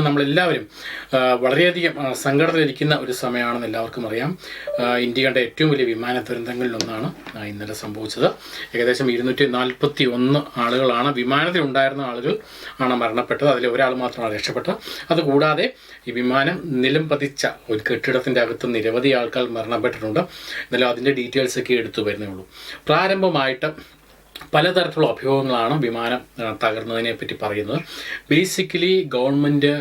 നമ്മളെല്ലാവരും വളരെയധികം സങ്കടത്തിലിരിക്കുന്ന ഒരു സമയമാണെന്ന് എല്ലാവർക്കും അറിയാം. ഇന്ത്യയുടെ ഏറ്റവും വലിയ വിമാന ദുരന്തങ്ങളിലൊന്നാണ് ഇന്നലെ സംഭവിച്ചത്. ഏകദേശം ഇരുന്നൂറ്റി നാൽപ്പത്തി ഒന്ന് ആളുകളാണ് വിമാനത്തിൽ ഉണ്ടായിരുന്ന ആളുകൾ ആണ് മരണപ്പെട്ടത്. അതിൽ ഒരാൾ മാത്രമാണ് രക്ഷപ്പെട്ടത്. അതുകൂടാതെ ഈ വിമാനം നിലം പതിച്ച ഒരു കെട്ടിടത്തിന്റെ അകത്ത് നിരവധി ആൾക്കാർ മരണപ്പെട്ടിട്ടുണ്ട്. എന്നാലും അതിന്റെ ഡീറ്റെയിൽസ് ഒക്കെ എടുത്തു വരുന്നേ ഉള്ളൂ. പ്രാരംഭമായിട്ട് പലതരത്തിലുള്ള അഭിയോഗങ്ങളാണ് വിമാനം തകർന്നതിനെ പറ്റി പറയുന്നത്. ബേസിക്കലി ഗവൺമെന്റ്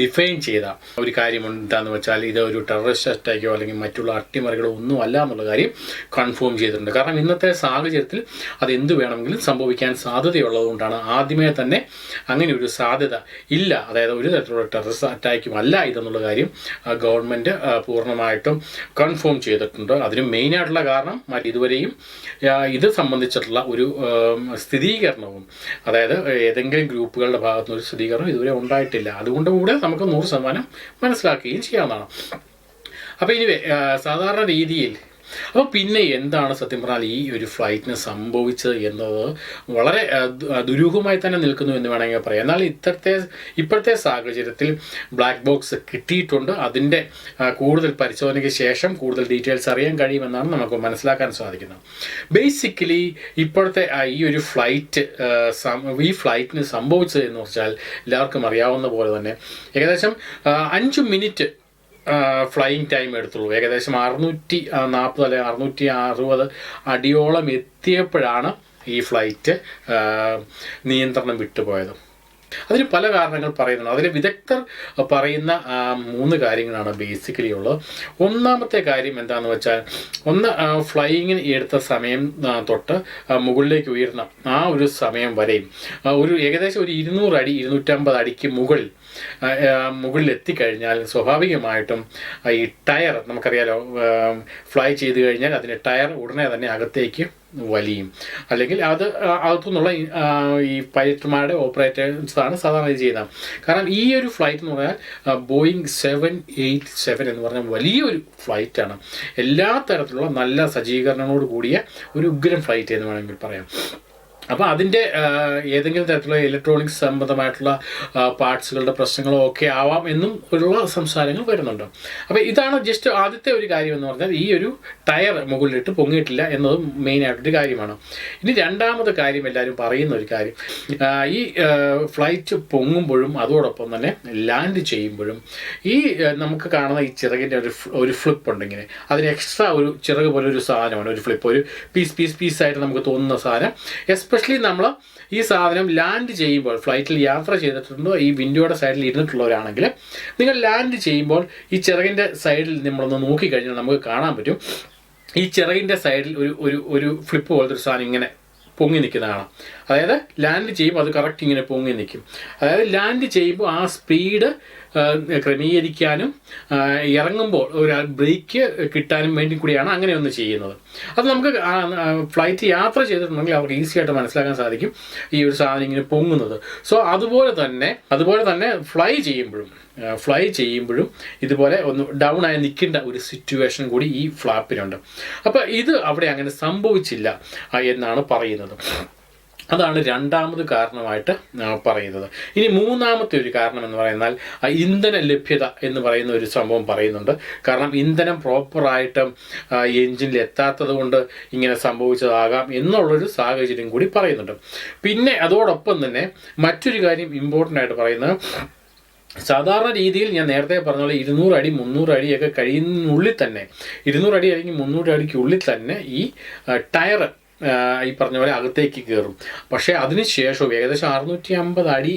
ഡിഫൈൻ ചെയ്ത ഒരു കാര്യം എന്താണെന്ന് വെച്ചാൽ ഇത് ഒരു ടെററിസ്റ്റ് അറ്റാക്കോ അല്ലെങ്കിൽ മറ്റുള്ള അട്ടിമറികളോ ഒന്നും അല്ല എന്നുള്ള കാര്യം കൺഫേം ചെയ്തിട്ടുണ്ട്. കാരണം ഇന്നത്തെ സാഹചര്യത്തിൽ അത് എന്ത് വേണമെങ്കിലും സംഭവിക്കാൻ സാധ്യതയുള്ളതുകൊണ്ടാണ് ആദ്യമേ തന്നെ അങ്ങനെ ഒരു സാധ്യത ഇല്ല. അതായത് ഒരു തരത്തിലുള്ള ടെററിസ്റ്റ് അറ്റാക്കും അല്ല ഇതെന്നുള്ള കാര്യം ഗവൺമെന്റ് പൂർണമായിട്ടും കൺഫേം ചെയ്തിട്ടുണ്ട്. അതിന് മെയിനായിട്ടുള്ള കാരണം ഇതുവരെയും ഇത് ഇത് സംബന്ധിച്ചിട്ടുള്ള ഒരു സ്ഥിരീകരണവും അതായത് ഏതെങ്കിലും ഗ്രൂപ്പുകളുടെ ഭാഗത്തു ഒരു സ്ഥിരീകരണം ഇതുവരെ ഉണ്ടായിട്ടില്ല. അതുകൊണ്ട് കൂടെ നമുക്ക് നൂറ് ശതമാനം മനസ്സിലാക്കുകയും ചെയ്യാവുന്നതാണ്. അപ്പോൾ ഇനി സാധാരണ രീതിയിൽ അപ്പോൾ പിന്നെ എന്താണ് സത്യം പറഞ്ഞാൽ ഈ ഒരു ഫ്ലൈറ്റിന് സംഭവിച്ചത് എന്നത് വളരെ ദുരൂഹമായി തന്നെ നിൽക്കുന്നു എന്ന് വേണമെങ്കിൽ പറയാം. എന്നാൽ ഇത്തരത്തെ ഇപ്പോഴത്തെ സാഹചര്യത്തിൽ ബ്ലാക്ക് ബോക്സ് കിട്ടിയിട്ടുണ്ട്. അതിന്റെ കൂടുതൽ പരിശോധനയ്ക്ക് ശേഷം കൂടുതൽ ഡീറ്റെയിൽസ് അറിയാൻ കഴിയുമെന്നാണ് നമുക്ക് മനസ്സിലാക്കാൻ സാധിക്കുന്നത്. ബേസിക്കലി ഇപ്പോഴത്തെ ഈ ഒരു ഫ്ലൈറ്റ് ഈ ഫ്ലൈറ്റിന് സംഭവിച്ചത് എന്ന് വെച്ചാൽ എല്ലാവർക്കും അറിയാവുന്ന പോലെ തന്നെ ഏകദേശം അഞ്ച് മിനിറ്റ് ഫ്ലൈയിങ് ടൈം എടുത്തുള്ളൂ. ഏകദേശം അറുന്നൂറ്റി നാൽപ്പത് അല്ലെങ്കിൽ അറുന്നൂറ്റി അറുപത് അടിയോളം എത്തിയപ്പോഴാണ് ഈ ഫ്ലൈറ്റ് നിയന്ത്രണം വിട്ടുപോയത്. അതിന് പല കാരണങ്ങൾ പറയുന്നുണ്ട്. അതിൽ വിദഗ്ധർ പറയുന്ന മൂന്ന് കാര്യങ്ങളാണ് ബേസിക്കലി ഉള്ളത്. ഒന്നാമത്തെ കാര്യം എന്താണെന്ന് വെച്ചാൽ ഒന്ന് ഫ്ലൈയിങ്ങിന് എടുത്ത സമയം തൊട്ട് മുകളിലേക്ക് ഉയർന്ന ആ ഒരു സമയം വരെയും ഒരു ഏകദേശം ഒരു ഇരുന്നൂറ് അടി ഇരുന്നൂറ്റമ്പത് അടിക്ക് മുകളിൽ മുകളിൽ എത്തിക്കഴിഞ്ഞാൽ സ്വാഭാവികമായിട്ടും ഈ ടയർ നമുക്കറിയാലോ ഫ്ലൈ ചെയ്ത് കഴിഞ്ഞാൽ അതിന്റെ ടയർ ഉടനെ തന്നെ അകത്തേക്ക് വലിയും. അല്ലെങ്കിൽ അത് അകത്തുനിന്നുള്ള ഈ പൈലറ്റുമാരുടെ ഓപ്പറേറ്റേഴ്സാണ് സാധാരണ ഇത് ചെയ്യുന്നത്. കാരണം ഈ ഒരു ഫ്ലൈറ്റ് എന്ന് പറഞ്ഞാൽ ബോയിങ് സെവൻ എയ്റ്റ് സെവൻ എന്ന് പറഞ്ഞാൽ വലിയൊരു ഫ്ലൈറ്റാണ്. എല്ലാ തരത്തിലുള്ള നല്ല സജ്ജീകരണങ്ങളോട് കൂടിയ ഒരു ഉഗ്രം ഫ്ലൈറ്റ് എന്ന് വേണമെങ്കിൽ പറയാം. അപ്പോൾ അതിന്റെ ഏതെങ്കിലും തരത്തിലുള്ള ഇലക്ട്രോണിക്സ് സംബന്ധമായിട്ടുള്ള പാർട്സുകളുടെ പ്രശ്നങ്ങളോ ഒക്കെ ആവാം എന്നും ഉള്ള സംസാരങ്ങൾ വരുന്നുണ്ട്. അപ്പോൾ ഇതാണ് ജസ്റ്റ് ആദ്യത്തെ ഒരു കാര്യം എന്ന് പറഞ്ഞാൽ ഈ ഒരു ടയർ മുകളിലിട്ട് പൊങ്ങിയിട്ടില്ല എന്നതും മെയിനായിട്ടൊരു കാര്യമാണ്. ഇനി രണ്ടാമത്തെ കാര്യം എല്ലാവരും പറയുന്ന ഒരു കാര്യം ഈ ഫ്ലൈറ്റ് പൊങ്ങുമ്പോഴും അതോടൊപ്പം തന്നെ ലാൻഡ് ചെയ്യുമ്പോഴും ഈ നമുക്ക് കാണുന്ന ഈ ചിറകിന്റെ ഒരു ഒരു ഫ്ലിപ്പ് ഉണ്ടെങ്കിൽ അതിന് എക്സ്ട്രാ ഒരു ചിറക് പോലെ ഒരു സാധനമാണ് ഒരു ഫ്ലിപ്പ് ഒരു പീസ് പീസ് പീസായിട്ട് നമുക്ക് തോന്നുന്ന സാധനം. എസ്പെഷ്യലി നമ്മൾ ഈ സാധനം ലാൻഡ് ചെയ്യുമ്പോൾ ഫ്ലൈറ്റിൽ യാത്ര ചെയ്തിട്ടുണ്ടോ ഈ വിൻഡോയുടെ സൈഡിൽ ഇരുന്നിട്ടുള്ളവരാണെങ്കിൽ നിങ്ങൾ ലാൻഡ് ചെയ്യുമ്പോൾ ഈ ചിറകിന്റെ സൈഡിൽ നമ്മളൊന്ന് നോക്കിക്കഴിഞ്ഞാൽ നമുക്ക് കാണാൻ പറ്റും. ഈ ചിറകിന്റെ സൈഡിൽ ഒരു ഒരു ഒരു ഫ്ലിപ്പ് പോലത്തെ ഒരു സാധനം ഇങ്ങനെ പൊങ്ങി നിൽക്കുന്ന കാണാം അതായത് ലാൻഡ് ചെയ്യുമ്പോൾ അത് കറക്റ്റ് ഇങ്ങനെ പൊങ്ങി നിൽക്കും. അതായത് ലാൻഡ് ചെയ്യുമ്പോൾ ആ സ്പീഡ് ക്രമീകരിക്കാനും ഇറങ്ങുമ്പോൾ ഒരു ബ്രേക്ക് കിട്ടാനും വേണ്ടി കൂടിയാണ് അങ്ങനെ ഒന്ന് ചെയ്യുന്നത്. അത് നമുക്ക് ഫ്ലൈറ്റ് യാത്ര ചെയ്തിട്ടുണ്ടെങ്കിൽ അവർക്ക് ഈസി ആയിട്ട് മനസ്സിലാക്കാൻ സാധിക്കും ഈ ഒരു സാധനം ഇങ്ങനെ പൊങ്ങുന്നത്. സോ അതുപോലെ തന്നെ അതുപോലെ തന്നെ ഫ്ലൈ ചെയ്യുമ്പോഴും ഫ്ലൈ ചെയ്യുമ്പോഴും ഇതുപോലെ ഒന്ന് ഡൗൺ ആയി നിൽക്കേണ്ട ഒരു സിറ്റുവേഷൻ കൂടി ഈ ഫ്ലാപ്പിനുണ്ട് അപ്പോൾ ഇത് അവിടെ അങ്ങനെ സംഭവിച്ചില്ല എന്നാണ് പറയുന്നത്. അതാണ് രണ്ടാമത് കാരണമായിട്ട് പറയുന്നത്. ഇനി മൂന്നാമത്തെ ഒരു കാരണം എന്ന് പറയുന്നാൽ ഇന്ധന ലഭ്യത എന്ന് പറയുന്ന ഒരു സംഭവം പറയുന്നുണ്ട്. കാരണം ഇന്ധനം പ്രോപ്പറായിട്ട് എഞ്ചിനിൽ എത്താത്തത് കൊണ്ട് ഇങ്ങനെ സംഭവിച്ചതാകാം എന്നുള്ളൊരു സാഹചര്യം കൂടി പറയുന്നുണ്ട്. പിന്നെ അതോടൊപ്പം തന്നെ മറ്റൊരു കാര്യം ഇമ്പോർട്ടന്റ് ആയിട്ട് പറയുന്നത് സാധാരണ രീതിയിൽ ഞാൻ നേരത്തെ പറഞ്ഞ പോലെ ഇരുന്നൂറ് അടി മുന്നൂറ് അടിയൊക്കെ കഴിയുന്നുള്ളിൽ തന്നെ ഇരുന്നൂറ് അടി അല്ലെങ്കിൽ മുന്നൂറ് അടിക്കുള്ളിൽ തന്നെ ഈ ടയർ ഈ പറഞ്ഞ പോലെ അകത്തേക്ക് കയറും പക്ഷേ അതിനുശേഷം ഏകദേശം അറുന്നൂറ്റി അമ്പത് അടി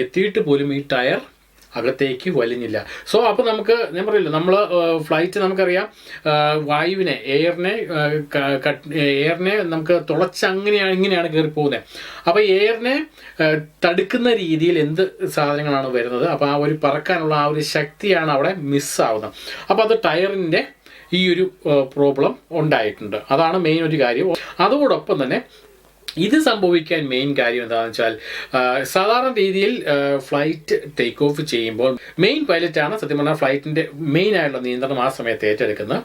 എത്തിയിട്ട് പോലും ഈ ടയർ അകത്തേക്ക് വലിഞ്ഞില്ല. സോ അപ്പോൾ നമുക്ക് ഞാൻ പറയില്ല നമ്മൾ ഫ്ലൈറ്റ് നമുക്കറിയാം വായുവിനെ എയറിനെ എയറിനെ നമുക്ക് തുളച്ച് അങ്ങനെയാണ് ഇങ്ങനെയാണ് കയറി പോകുന്നത് അപ്പോൾ എയറിനെ തടുക്കുന്ന രീതിയിൽ എന്ത് സാധനങ്ങളാണ് വരുന്നത്? അപ്പോൾ ആ ഒരു പറക്കാനുള്ള ആ ഒരു ശക്തിയാണ് അവിടെ മിസ്സാവുന്നത് അപ്പോൾ അത് ടയറിന്റെ ഈ ഒരു പ്രോബ്ലം ഉണ്ടായിട്ടുണ്ട്. അതാണ് മെയിൻ ഒരു കാര്യം. അതോടൊപ്പം തന്നെ ഇത് സംഭവിക്കാൻ മെയിൻ കാര്യം എന്താണെന്ന് വെച്ചാൽ സാധാരണ രീതിയിൽ ഫ്ലൈറ്റ് ടേക്ക് ഓഫ് ചെയ്യുമ്പോൾ മെയിൻ പൈലറ്റാണ് സത്യം പറഞ്ഞാൽ ഫ്ലൈറ്റിന്റെ മെയിൻ ആയിട്ടുള്ള നിയന്ത്രണം ആ സമയത്ത് ഏറ്റെടുക്കുന്ന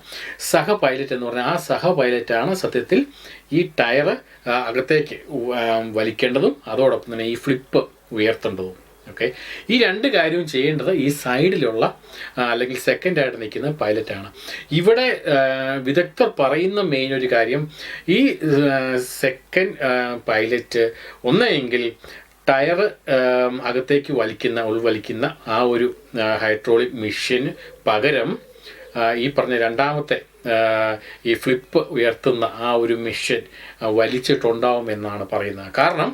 സഹ പൈലറ്റ് എന്ന് പറഞ്ഞാൽ ആ സഹ പൈലറ്റാണ് സത്യത്തിൽ ഈ ടയർ അകത്തേക്ക് വലിക്കേണ്ടതും അതോടൊപ്പം തന്നെ ഈ ഫ്ലിപ്പ് ഉയർത്തേണ്ടതും. ഓക്കെ ഈ രണ്ട് കാര്യവും ചെയ്യേണ്ടത് ഈ സൈഡിലുള്ള അല്ലെങ്കിൽ സെക്കൻഡ് ആയിട്ട് നിൽക്കുന്ന പൈലറ്റാണ് ഇവിടെ വിദഗ്ധർ പറയുന്ന മെയിൻ ഒരു കാര്യം ഈ സെക്കൻഡ് പൈലറ്റ് ഒന്നെങ്കിൽ ടയർ അകത്തേക്ക് വലിക്കുന്ന ഉൾവലിക്കുന്ന ആ ഒരു ഹൈഡ്രോളിക് മെഷീന് പകരം ഈ പറഞ്ഞ രണ്ടാമത്തെ ഈ ഫ്ലിപ്പ് ഉയർത്തുന്ന ആ ഒരു മിഷൻ വലിച്ചിട്ടുണ്ടാവും എന്നാണ് പറയുന്നത്. കാരണം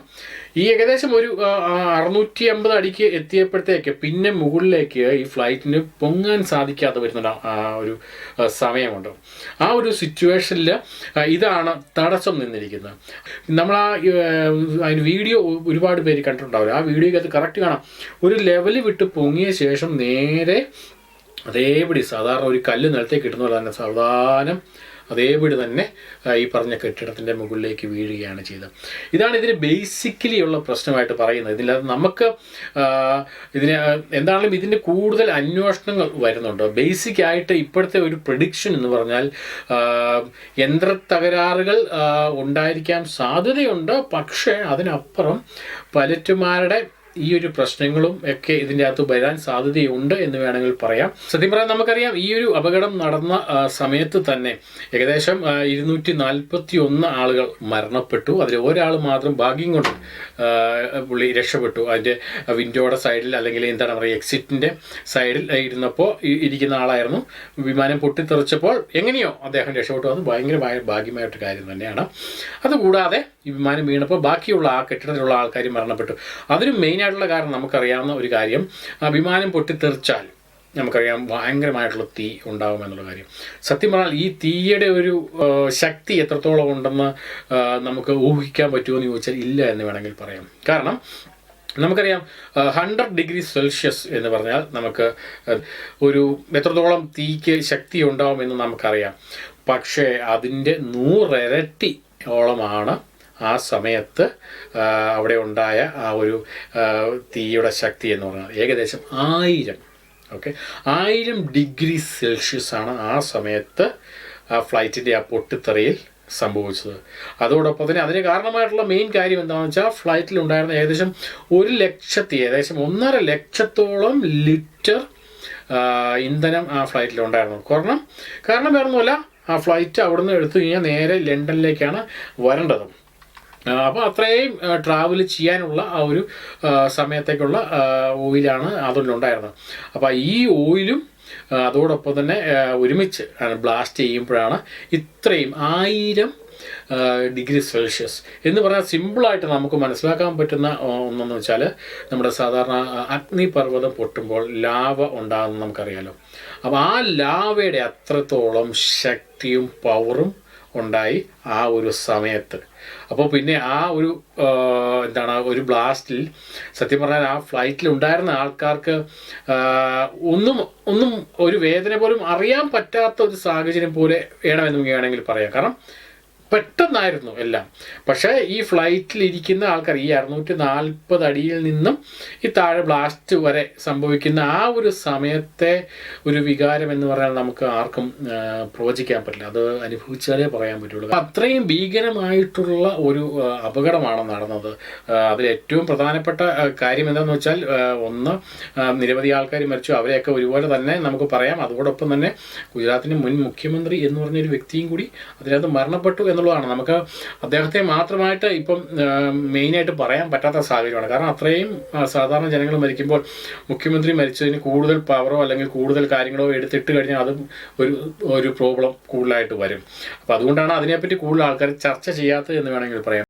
ഈ ഏകദേശം ഒരു അറുന്നൂറ്റി അമ്പത് അടിക്ക് എത്തിയപ്പോഴത്തേക്ക് പിന്നെ മുകളിലേക്ക് ഈ ഫ്ലൈറ്റിന് പൊങ്ങാൻ സാധിക്കാതെ വരുന്ന ഒരു, സമയമുണ്ട്. ആ ഒരു സിറ്റുവേഷനിൽ ഇതാണ് തടസ്സം നിന്നിരിക്കുന്നത്. നമ്മൾ ആ അതിന് വീഡിയോ ഒരുപാട് പേര് കണ്ടിട്ടുണ്ടാവില്ല. ആ വീഡിയോയ്ക്ക് കറക്റ്റ് കാണാം. ഒരു ലെവൽ വിട്ട് പൊങ്ങിയ ശേഷം നേരെ അതേപടി സാധാരണ ഒരു കല്ല് നിലത്തേക്ക് കിട്ടുന്ന പോലെ തന്നെ സാവധാനം അതേപടി തന്നെ ഈ പറഞ്ഞ കെട്ടിടത്തിന്റെ മുകളിലേക്ക് വീഴുകയാണ് ചെയ്തത്. ഇതാണ് ഇതിന് ബേസിക്കലി ഉള്ള പ്രശ്നമായിട്ട് പറയുന്നത്. ഇതിലത് നമുക്ക് ഇതിന് എന്താണെങ്കിലും ഇതിന്റെ കൂടുതൽ അന്വേഷണങ്ങൾ വരുന്നുണ്ട്. ബേസിക് ആയിട്ട് ഇപ്പോഴത്തെ ഒരു പ്രഡിക്ഷൻ എന്ന് പറഞ്ഞാൽ യന്ത്ര യന്ത്രത്തകരാറുകൾ ആ, ഉണ്ടായിരിക്കാൻ സാധ്യതയുണ്ട്. പക്ഷേ അതിനപ്പുറം പൈലറ്റുമാരുടെ ഈ ഒരു പ്രശ്നങ്ങളും ഒക്കെ ഇതിന്റെ അകത്ത് വരാൻ സാധ്യതയുണ്ട് എന്ന് വേണമെങ്കിൽ പറയാം. സത്യം പറയാൻ നമുക്കറിയാം ഈ ഒരു അപകടം നടന്ന സമയത്ത് തന്നെ ഏകദേശം ഇരുന്നൂറ്റി നാൽപ്പത്തി ഒന്ന് ആളുകൾ മരണപ്പെട്ടു. അതിൽ ഒരാൾ മാത്രം ഭാഗ്യം കൊണ്ട് പുള്ളി രക്ഷപ്പെട്ടു. അതിന്റെ വിൻഡോയുടെ സൈഡിൽ അല്ലെങ്കിൽ എന്താണ് പറയുക എക്സിറ്റിന്റെ സൈഡിൽ ഇരുന്നപ്പോൾ ഇരിക്കുന്ന ആളായിരുന്നു. വിമാനം പൊട്ടിത്തെറിച്ചപ്പോൾ എങ്ങനെയോ അദ്ദേഹം രക്ഷപ്പെട്ടു. അത് ഭയങ്കരമായ ഭാഗ്യമായിട്ട് കാര്യം തന്നെയാണ്. അതുകൂടാതെ ഈ വിമാനം വീണപ്പോൾ ബാക്കിയുള്ള ആ കെട്ടിടത്തിലുള്ള ആൾക്കാർ മരണപ്പെട്ടു. അതിന് മെയിനായിട്ടുള്ള കാരണം നമുക്കറിയാവുന്ന ഒരു കാര്യം ആ വിമാനം പൊട്ടിത്തെറിച്ചാൽ നമുക്കറിയാം ഭയങ്കരമായിട്ടുള്ള തീ ഉണ്ടാകും എന്നുള്ള കാര്യം. സത്യം പറഞ്ഞാൽ ഈ തീയുടെ ഒരു ശക്തി എത്രത്തോളം ഉണ്ടെന്ന് നമുക്ക് ഊഹിക്കാൻ പറ്റുമോ എന്ന് ചോദിച്ചാൽ ഇല്ല എന്ന് വേണമെങ്കിൽ പറയാം. കാരണം നമുക്കറിയാം ഹൺഡ്രഡ് ഡിഗ്രി സെൽഷ്യസ് എന്ന് പറഞ്ഞാൽ നമുക്ക് ഒരു എത്രത്തോളം തീക്ക് ശക്തി ഉണ്ടാവുമെന്ന് നമുക്കറിയാം. പക്ഷേ അതിന്റെ നൂറിരട്ടി ഓളമാണ് ആ സമയത്ത് അവിടെ ഉണ്ടായ ആ ഒരു തീയുടെ ശക്തി എന്ന് പറഞ്ഞാൽ ഏകദേശം ആയിരം ഓക്കെ? ആയിരം ഡിഗ്രി സെൽഷ്യസ് ആണ് ആ സമയത്ത് ആ ഫ്ലൈറ്റിന്റെ ആ പൊട്ടിത്തെറിയിൽ സംഭവിച്ചത്. അതോടൊപ്പം തന്നെ അതിന് കാരണമായിട്ടുള്ള മെയിൻ കാര്യം എന്താണെന്ന് വെച്ചാൽ ഫ്ലൈറ്റിൽ ഉണ്ടായിരുന്ന ഏകദേശം ഒരു ലക്ഷത്തി ഏകദേശം ഒന്നര ലക്ഷത്തോളം ലിറ്റർ ഇന്ധനം ആ ഫ്ലൈറ്റിൽ ഉണ്ടായിരുന്നു. കാരണം കാരണം വേറൊന്നുമല്ല ആ ഫ്ലൈറ്റ് അവിടുന്ന് എടുത്തു കഴിഞ്ഞാൽ നേരെ ലണ്ടനിലേക്കാണ് വരേണ്ടത്. അപ്പോൾ അത്രയും ട്രാവൽ ചെയ്യാനുള്ള ആ ഒരു സമയത്തേക്കുള്ള ഓയിലാണ് അതിലുണ്ടായിരുന്നത് അപ്പോൾ ഈ ഓയിലും അതോടൊപ്പം തന്നെ ഒരുമിച്ച് ബ്ലാസ്റ്റ് ചെയ്യുമ്പോഴാണ് ഇത്രയും ആയിരം ഡിഗ്രി സെൽഷ്യസ് എന്ന് പറഞ്ഞാൽ സിമ്പിളായിട്ട് നമുക്ക് മനസ്സിലാക്കാൻ പറ്റുന്ന ഒന്നെന്ന് വെച്ചാൽ നമ്മുടെ സാധാരണ അഗ്നിപർവതം പൊട്ടുമ്പോൾ ലാവ ഉണ്ടാകുന്ന നമുക്കറിയാലോ. അപ്പോൾ ആ ലാവയുടെ അത്രത്തോളം ശക്തിയും പവറും ഉണ്ടായി ആ ഒരു സമയത്ത്. അപ്പോൾ പിന്നെ ആ ഒരു എന്താണ് ഒരു ബ്ലാസ്റ്റിൽ സത്യം പറഞ്ഞാൽ ആ ഫ്ലൈറ്റിൽ ഉണ്ടായിരുന്ന ആൾക്കാർക്ക് ഒന്നും ഒന്നും ഒരു വേദന പോലും അറിയാൻ പറ്റാത്ത ഒരു സാഹചര്യം പോലെ വേണമെന്ന് വേണമെങ്കിൽ പറയാം. കാരണം പെട്ടെന്നായിരുന്നു എല്ലാം. പക്ഷേ ഈ ഫ്ലൈറ്റിൽ ഇരിക്കുന്ന ആൾക്കാർ ഈ അറുന്നൂറ്റി നാൽപ്പത് അടിയിൽ നിന്നും ഈ താഴെ ബ്ലാസ്റ്റ് വരെ സംഭവിക്കുന്ന ആ ഒരു സമയത്തെ ഒരു വികാരം എന്ന് പറഞ്ഞാൽ നമുക്ക് ആർക്കും പ്രവചിക്കാൻ പറ്റില്ല. അത് അനുഭവിച്ചാലേ പറയാൻ പറ്റുള്ളൂ. അത്രയും ഭീകരമായിട്ടുള്ള ഒരു അപകടമാണ് നടന്നത്. അതിൽ ഏറ്റവും പ്രധാനപ്പെട്ട കാര്യം എന്താണെന്ന് വെച്ചാൽ ഒന്ന് നിരവധി ആൾക്കാർ മരിച്ചു. അവരെയൊക്കെ ഒരുപോലെ തന്നെ നമുക്ക് പറയാം. അതോടൊപ്പം തന്നെ ഗുജറാത്തിന്റെ മുൻ മുഖ്യമന്ത്രി എന്ന് പറഞ്ഞൊരു വ്യക്തിയും കൂടി അതിനകത്ത് മരണപ്പെട്ടു എന്നുള്ളതാണ്. നമുക്ക് അദ്ദേഹത്തെ മാത്രമായിട്ട് ഇപ്പം മെയിനായിട്ട് പറയാൻ പറ്റാത്ത സാഹചര്യമാണ്. കാരണം അത്രയും സാധാരണ ജനങ്ങൾ മരിക്കുമ്പോൾ മുഖ്യമന്ത്രി മരിച്ചതിന് കൂടുതൽ പവറോ അല്ലെങ്കിൽ കൂടുതൽ കാര്യങ്ങളോ എടുത്തിട്ട് കഴിഞ്ഞാൽ അത് ഒരു ഒരു പ്രോബ്ലം കൂടുതലായിട്ട് വരും. അപ്പോൾ അതുകൊണ്ടാണ് അതിനെപ്പറ്റി കൂടുതൽ ആൾക്കാർ ചർച്ച ചെയ്യാത്തത് എന്ന് വേണമെങ്കിൽ പറയാം.